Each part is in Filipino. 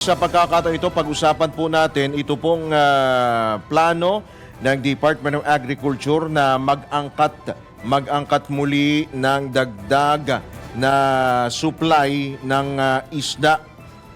Sa pagkakataon ito, pag-usapan po natin ito pong ah, plano ng Department of Agriculture na mag-angkat mag-angkat muli ng dagdag na supply ng ah, isda.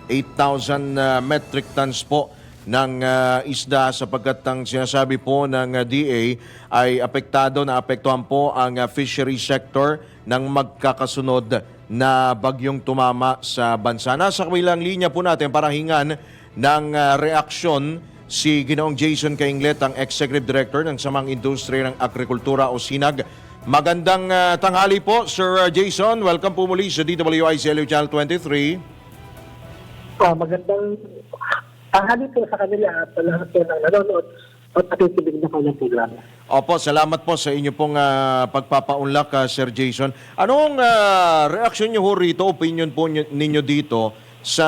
8,000 ah, metric tons po ng ah, isda sapagkat ang sinasabi po ng ah, DA ay apektado na apektuhan po ang ah, fishery sector ng magkakasunod na bagyong tumama sa bansa. Nasa kabilang linya po natin para hingan ng ah, reaksyon si Ginoong Jason Kainglet, ang Executive Director ng Samang Industriya ng Agrikultura o SINAG. Magandang ah, tanghali po, Sir ah, Jason. Welcome po muli sa DWIC LU Channel 23. Ah, magandang tanghali po sa kanila at lahat po ng nanonood at nakikinig na kanyang programa. Opo, salamat po sa inyo pong ah, pagpapaunlak, ah, Sir Jason. Anong ah, reaksyon niyo ho rito, opinion po niyo- ninyo dito sa,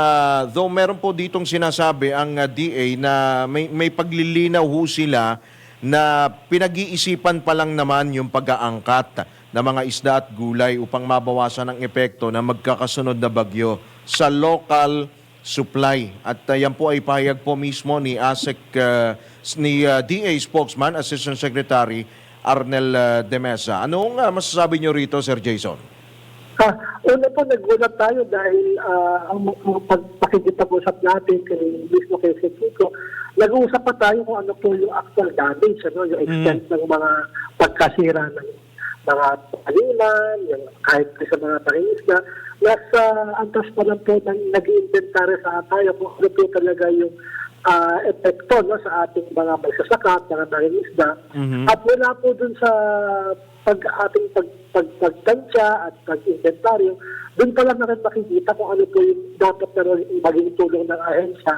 though meron po ditong sinasabi ang ah, DA na may, may paglilinaw ho sila na pinag-iisipan pa lang naman yung pag-aangkat ng mga isda at gulay upang mabawasan ang epekto na magkakasunod na bagyo sa local supply. At uh, yan po ay pahayag po mismo ni ASEC, uh, ni uh, DA spokesman, Assistant Secretary Arnel uh, Demesa. Anong uh, masasabi niyo rito, Sir Jason? Ah, una po, nagulat tayo dahil ah, ang pagpakikipag-usap natin kay mismo kay Sekiko, nag-uusap pa tayo kung ano po yung actual damage, ano, yung extent ng mga pagkasira ng mga paliman, yung kahit sa mga pangingisda. Nasa antas pa lang po ng nag-inventary sa tayo kung ano po talaga yung ah, epekto no, sa ating mga magsasaka, mga pangingisda. At wala po dun sa pag ating pag, pag, pagtansya at pag-inventaryo, dun pa lang natin makikita kung ano po yung dapat na maging tulong ng ahensya.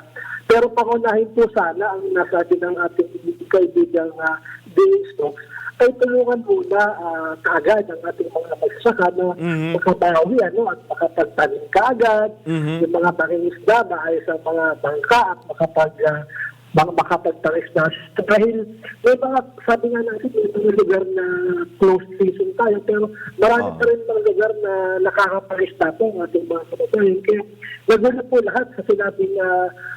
Pero pangunahin po sana ang nasabi ng ating kaibigang uh, Dean Stokes ay tulungan muna uh, kaagad ang ating mga magsasaka na makabawi ano, at makapagtanim kaagad, yung mga pangingisda, maayos ang mga bangka at makapag uh, mga makapagtaris na dahil may mga sabi nga natin may mga lugar na closed season tayo pero marami Ah. pa rin mga lugar na nakakaparis na po ang ating mga kababayan kaya nagulat po lahat sa sinabi na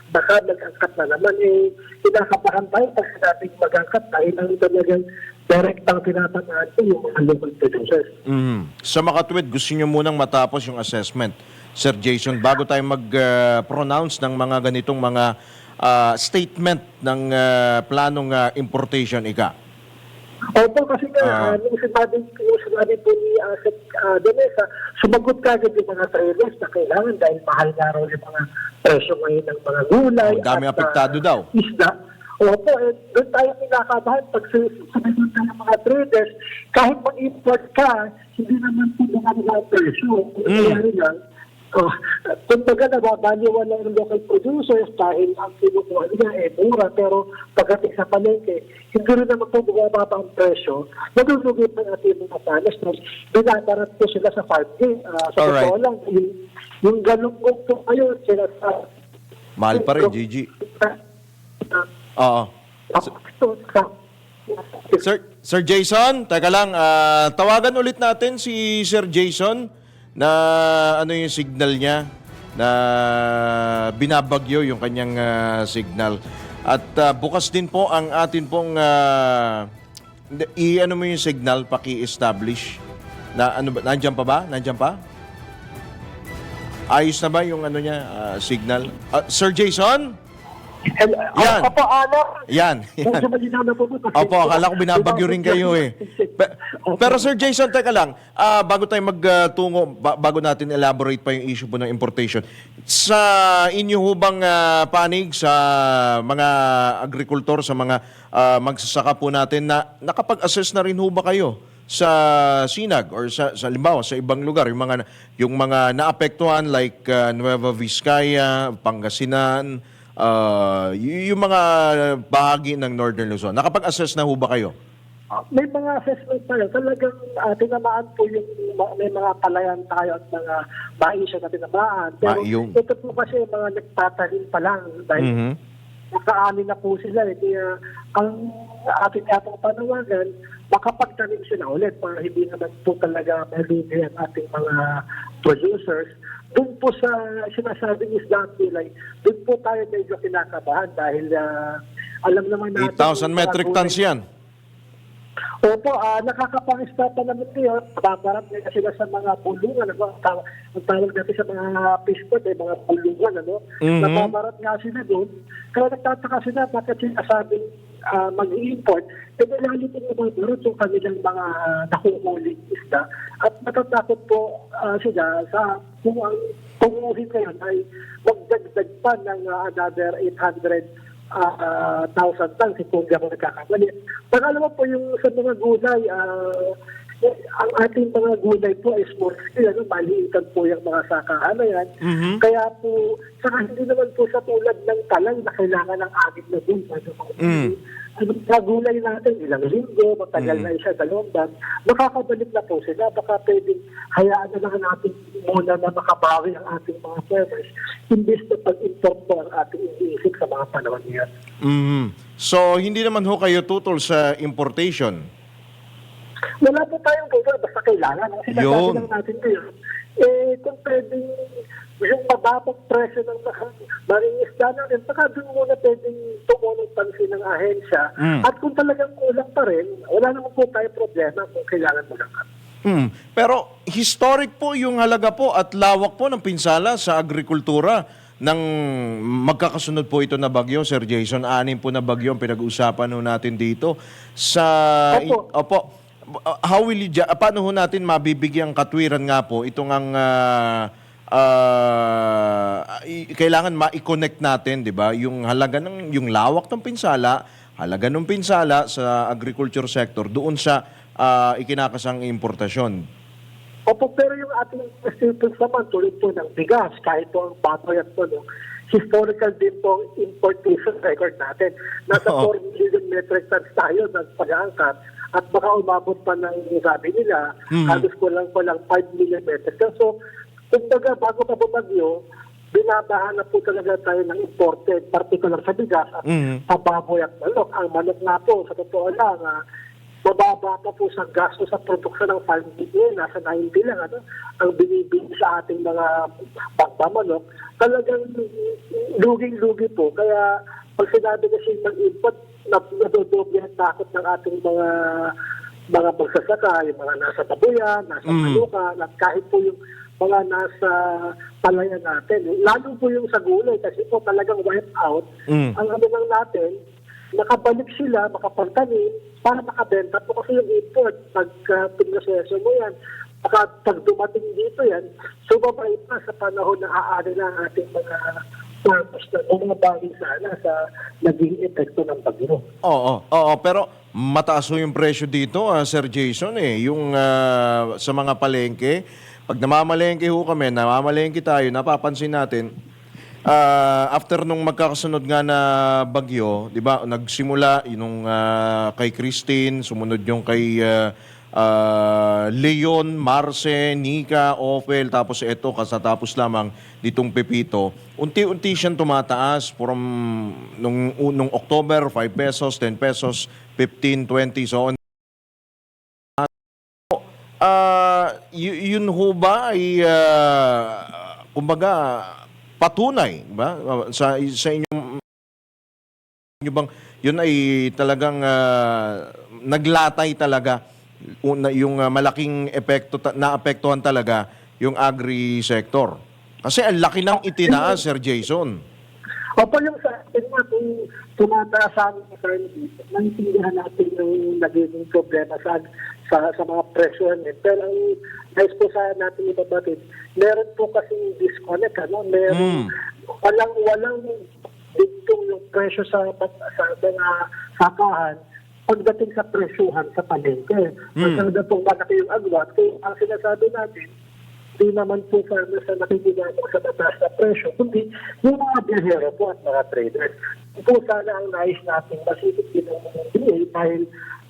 baka nag-angkat na naman eh kinakabahan tayo pag sinabing mag-angkat dahil ang talagang direktang tinatangaan po yung mga local producers. Mhm. Sa makatwid, gusto niyo munang matapos yung assessment, Sir Jason, bago tayo mag-pronounce ng mga ganitong mga ah, statement ng ah, planong ah, importation, ika. Opo, kasi nga, Ah. uh, nung sinabi, nung sinabi po ni uh, Demesa, sumagot ka agad yung mga traders na kailangan dahil mahal nga raw yung mga presyo ngayon ng mga gulay. Ang dami at, apektado ah, daw. Isda. Opo, eh, doon tayo kinakabahan pag susunod ka ng mga traders, kahit mag-import ka, hindi naman po mga mga presyo. Kung Mm. nangyari lang, Oh, kumbaga nababaliwan lang ng local producers dahil ang kinukuha nila eh mura pero pagdating sa palengke, hindi rin naman po bumababa ang presyo. Nalulugi pa natin mga panas na binabarat po sila sa farm gate. Ah, sa Alright. totoo lang, yung, yung galong po kayo, sila sa... Mahal pa rin, Gigi. Oo. Sir, Sir Jason, teka lang, ah, tawagan ulit natin si Sir Jason na ano yung signal niya na binabagyo yung kanyang ah, signal. At ah, bukas din po ang atin pong hindi, i-ano mo yung signal, paki-establish. Na ano ba, nandiyan pa ba? Nandiyan pa? Ayos na ba yung ano niya, ah, signal? Ah, Sir Jason? And, Yan. Opo, ano? Yan. yan. Opo, akala ko binabagyo rin kayo eh. Pe- Pero Sir Jason, teka lang, ah, bago tayo magtungo, ba- bago natin elaborate pa yung issue po ng importation, sa inyo ho bang ah, panig sa mga agrikultor, sa mga ah, magsasaka po natin, na nakapag-assess na rin ho ba kayo sa Sinag or sa, sa limbawa sa ibang lugar, yung mga, yung mga naapektuhan like ah, Nueva Vizcaya, Pangasinan, y- yung mga bahagi ng Northern Luzon. Nakapag-assess na ho ba kayo? May mga assessment tayo. Talagang uh, tinamaan po yung ma- may mga palayan tayo at mga maisya na tinamaan. Pero Maiyong. ito po kasi mga nagtatanim pa lang dahil Mhm. nakaani na po sila. Eh. Kaya ang ating atong panawagan, makapagtanim sila ulit para hindi naman po talaga malugi ang ating mga producers doon po sa sinasabing isda at gulay, doon po tayo medyo kinakabahan dahil ah, alam naman natin... 8,000 metric tons yan. Opo, ah nakakapangista pa naman kayo. Babarap nila sila sa mga bulungan. Ano? Ang tawag, ang tawag natin sa mga fish pond, eh, mga bulungan. Ano? Mhm. Nababarat nga sila doon. Kaya nagtataka sila bakit sinasabing ah, mag-i-import. E lalo din nababarot yung kanilang mga nakuhuling isda. At natatakot po ah, sila sa kung ang tunguhin ngayon ay magdagdag pa ng ah, another 800 ah, thousand tons kung di ako nagkakamali. Pangalawa po yung sa mga gulay, eh, ang ating mga gulay po ay small scale, ano, maliitan po yung mga sakahan na yan. Kaya po, saka hindi naman po sa tulad ng talang na kailangan ng agit na din. Ano, Mm. Sa gulay natin, ilang linggo, matagal na isa, dalawang buwan, makakabalik na po sila. Baka pwedeng hayaan na lang natin muna na makabawi ang ating mga farmers imbis na pag-import po ang ating iniisip sa mga panahon niyan. Mhm. So, hindi naman ho kayo tutol sa importation. Wala po tayong google, basta kailangan. Ang sinasabi lang natin ngayon, eh, kung pwedeng yung mababang presyo ng mga maring isda natin, baka doon muna pwedeng tumunong pansin ng ahensya. Mm. At kung talagang kulang pa rin, wala naman po tayo problema kung kailangan lang. Hmm. Pero historic po yung halaga po at lawak po ng pinsala sa agrikultura ng magkakasunod po ito na bagyo, Sir Jason. Anim po na bagyo ang pinag-uusapan natin dito. Sa, Opo. opo. How will you, paano ho natin mabibigyang katwiran nga po itong ang ah, i- kailangan ma-connect natin, 'di ba? Yung halaga ng yung lawak ng pinsala, halaga ng pinsala sa agriculture sector doon sa ah, ikinakasang importasyon. Opo, pero yung ating staples naman, tulad po ng bigas, kahit po ang baboy at po, no, historical din po ang importation record natin. Nasa Oo. 4 million metric tons tayo ng pag-aangkat at baka umabot pa ng sabi nila, Mhm. halos ko lang pa lang 5 million metric tons. So, kumbaga, bago pa bumagyo, binabahan na po talaga tayo ng imported, particular sa bigas at Mhm. sa baboy at manok. Ang manok nga po, sa totoo lang, ah, mababa pa po sa gasto sa produksyon ng farm meat ngayon, nasa 90 lang, ano, ang binibili sa ating mga pagpamanok, talagang luging-lugi po. Kaya pag sinabi kasi mag-import, na- nadodoble ang takot ng ating mga mga magsasaka, yung mga nasa tabuyan, nasa Mm. malukan, at kahit po yung mga nasa palayan natin. Lalo po yung sa gulay kasi po talagang wipe out. Mm. Ang ano lang natin, nakabalik sila, makapagtanim, para makabenta po kasi yung import. Pag uh, pinaseso mo yan, baka pag dumating dito yan, sumabay pa sa panahon na aari na ang ating mga farmers na bumabali sana sa naging epekto ng bagyo. Oo, oo, pero mataas ho yung presyo dito, ah, Sir Jason eh. Yung ah, sa mga palengke, pag namamalengke ho kami, namamalengke tayo, napapansin natin, ah, after nung magkakasunod nga na bagyo, 'di ba? Nagsimula yung ah, kay Christine, sumunod yung kay ah, ah, Leon, Marce, Nika, Ophel, tapos ito kasatapos lamang ditong Pepito. Unti-unti siyang tumataas from nung, nung October 5 pesos, 10 pesos, 15, 20 so on. Ah, y- yun ho ba ay ah, kumbaga patunay ba sa sa inyong nyo bang yun ay talagang ah, naglatay talaga una, yung ah, malaking epekto ta- naapektuhan talaga yung agri sector. Kasi ang laki ng itinaas, Sir Jason. Opo, yung sa atin nga, kung tumataas sa amin sa currency, naintindihan natin yung nagiging problema sa, sa, sa mga presyo natin. Pero ang nais po sa natin ibabatid, meron po kasi disconnect, ano? Meron, walang, walang dictum yung presyo sa, sa mga sakahan pagdating sa presyuhan sa palengke. Masyado pong malaki yung agwat. Kaya ang sinasabi natin, hindi naman po farmers na nakikinabang sa mataas na presyo, kundi yung mga biyahero po at mga traders. Ito sana ang nais natin masipit din ng mga DA dahil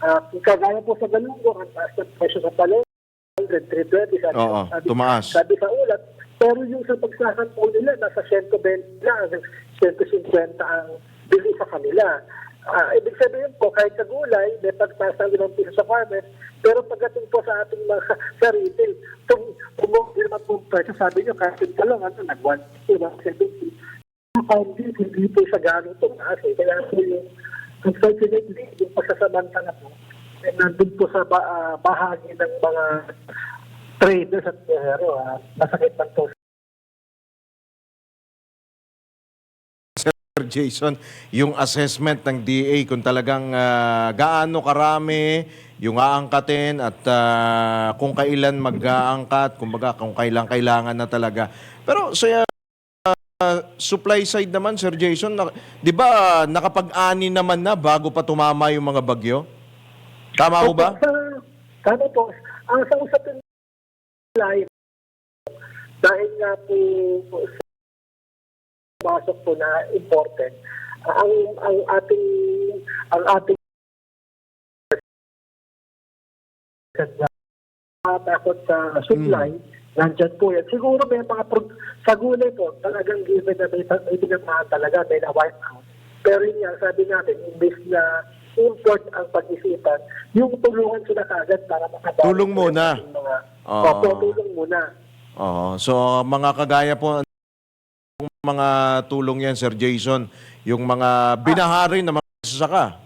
uh, kagaya po sa galunggong, ang taas na presyo sa 100, 320, sabi, Oo, sabi, tumaas. sabi sa ulat. Pero yung sa pagsakan po nila, nasa 120 lang, 150 ang bili sa kanila. Ah, ibig sabihin po, kahit sa gulay, may pagtaas ng limang piso sa farmers, pero pagdating po sa ating mga sa retail, tum tumungkil naman po presyo. Sabi nyo, kahit yung talong, ano, nag-150, 170. Hindi, hindi po sa gano'ng tumaas. Eh. Kaya po yung, unfortunately, yung pagsasamantala po, eh, nandun po sa ah, bahagi ng mga traders at pero uh, masakit man po Jason, yung assessment ng DA kung talagang ah, gaano karami yung aangkatin at ah, kung kailan mag-aangkat, kumbaga kung kailan kailangan na talaga. Pero sa ah, supply side naman, Sir Jason, na- di ba nakapag-ani naman na bago pa tumama yung mga bagyo? Tama ho ba? Tama po. Ang sa usapin dahil nga po sa pasok po na important, ang ang ating ang ating takot sa supply, nandyan po yan. Siguro may mga pro- sa gulay po, talagang given na may, may tinamahan talaga, may na-wipe out. Pero yun nga, sabi natin, imbes na import ang pag-isipan, yung tulungan sila kagad para makabawi. Tulong muna. Mga, Ah. Opo, tulong muna. Oo. So mga kagaya po mga tulong yan, Sir Jason, yung mga binahari na mga sasaka.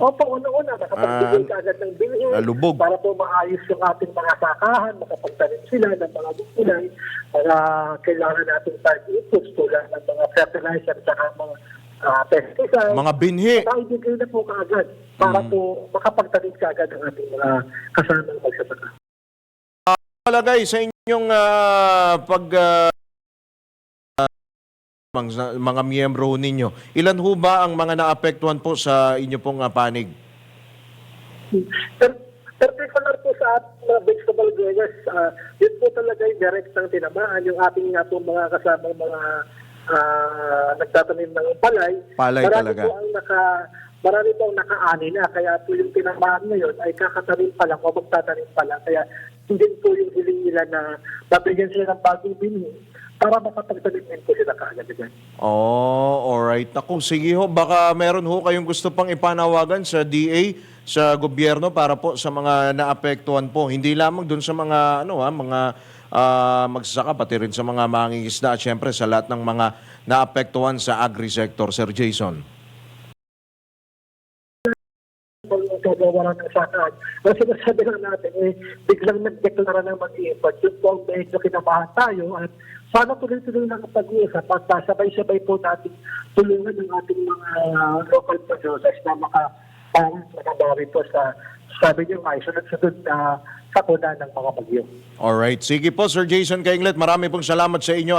Opo, una-una, makapagbigay Ah, kagad ng bilhin nalubog. para po maayos yung ating mga sakahan, makapagtanim sila ng mga gulay, para kailangan natin target inputs tulad ng mga fertilizer at saka mga uh, pesticides. Mga binhi. Maibigay na po kaagad para Mm. po makapagtanim kaagad ang ating mga kasamang magsasaka. Palagay sa inyong ah, pag ah, mga, mga miyembro ninyo, ilan ho ba ang mga naapektuhan po sa inyo pong ah, panig? Per- particular po sa ating mga vegetable growers, ah, yun po talaga yung direct ang tinamaan. Yung ating nga po mga kasamang mga ah, nagtatanim ng palay. Palay marami talaga. Po ang naka, marami po ang nakaani na. Kaya po yung tinamaan ngayon ay kakatanim pa lang o magtatanim pa lang. Kaya hindi po yung hiling nila na babigyan sila ng bagong bini para makapagtanim din po sila kaagad. Oh, alright. Ako, sige ho, baka meron ho kayong gusto pang ipanawagan sa DA, sa gobyerno para po sa mga naapektuhan po. Hindi lamang dun sa mga, ano ha, mga ah, magsasaka, pati rin sa mga mangingisda at syempre sa lahat ng mga naapektuhan sa agri-sector, Sir Jason. Gagawa ng sakahan. Ang sinasabi lang natin, eh, biglang nagdeklara ng mag-iimport. Yun po ang medyo kinamahan tayo at sana tuloy-tuloy lang ang pag-iisap at sabay-sabay po natin tulungan ng ating mga local producers na maka parang makabawi po sa sabi niyo nga, sunod-sunod na sakuna ng mga bagyo. Alright. Sige po, Sir Jason Kainglet, marami pong salamat sa inyo at